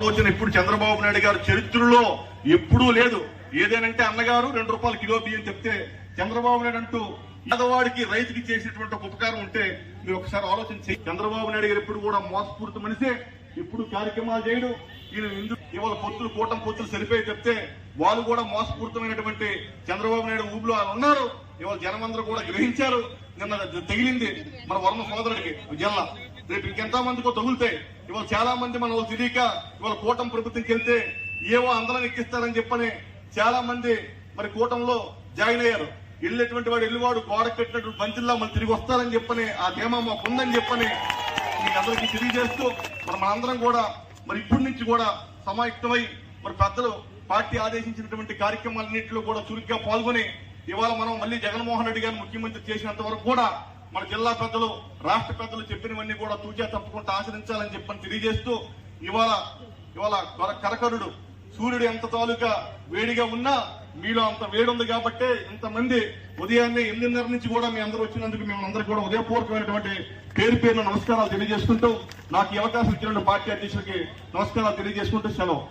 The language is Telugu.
ఆలోచన ఇప్పుడు చంద్రబాబు నాయుడు గారు చరిత్రలో ఎప్పుడూ లేదు. ఏదేనంటే అన్నగారు రెండు రూపాయలు కిలో బియ్యం చెప్తే చంద్రబాబు నాయుడు అంటూ పేదవాడికి రైతుకి చేసినటువంటి ఒక ఉపకారం ఉంటే మీరు ఒకసారి ఆలోచన చంద్రబాబు నాయుడు గారు ఎప్పుడు కూడా మోసపూరిత మనిషే ఎప్పుడు కార్యక్రమాలు చేయడు. ఈయన ఇందు ఇవాళ పొత్తులు కూటమి పొత్తులు సరిపోయి చెప్తే వాళ్ళు కూడా మోసపూరితమైనటువంటి చంద్రబాబు నాయుడు ఊబిలో వాళ్ళు ఉన్నారు. ఇవాళ జనమందరూ కూడా గ్రహించారు. నిన్న తగిలింది. మన వర్మ సోదరుడికి జిల్లా రేపు ఇంకెంతో మందికో తగులుతాయి. ఇవాళ చాలా మంది మన వాళ్ళు తెలియక ఇవాళ కూటమి ప్రభుత్వంకి వెళ్తే ఏవో అందరం ఎక్కిస్తారని చెప్పని చాలా మంది మరి కూటంలో జాయిన్ అయ్యారు. వెళ్ళేటువంటి వాడు వెళ్ళివాడు గోడ కట్టినటువంటి బంతిల్లా మళ్ళీ తిరిగి వస్తారని చెప్పని ఆ ధీమా మాకు ఉందని చెప్పని మీ అందరికీ తెలియజేస్తూ మరి మనందరం కూడా మరి ఇప్పటి నుంచి కూడా సమాయుక్తమై మరి పెద్దలు పార్టీ ఆదేశించినటువంటి కార్యక్రమాలన్నింటిలో కూడా చురుగ్గా పాల్గొని ఇవాళ మనం మళ్ళీ జగన్మోహన్ రెడ్డి గారిని ముఖ్యమంత్రి చేసినంత వరకు కూడా మన జిల్లా పెద్దలు రాష్ట్ర పెద్దలు చెప్పినవన్నీ కూడా తూచా తప్పకుండా ఆచరించాలని చెప్పని తెలియజేస్తూ ఇవాళ ఇవాళ కరకరుడు సూర్యుడు ఎంత తాలూకా వేడిగా ఉన్నా మీలో అంత వేడి ఉంది కాబట్టే ఇంతమంది ఉదయాన్నే ఎనిమిదిన్నర నుంచి కూడా మీ అందరూ వచ్చినందుకు మేము అందరూ కూడా ఉదయపూర్వకమైనటువంటి పేరు పేరున నమస్కారాలు తెలియజేసుకుంటూ నాకు ఈ అవకాశం ఇచ్చినటువంటి పార్టీ అధ్యక్షుడికి నమస్కారాలు తెలియజేసుకుంటూ సెలవు.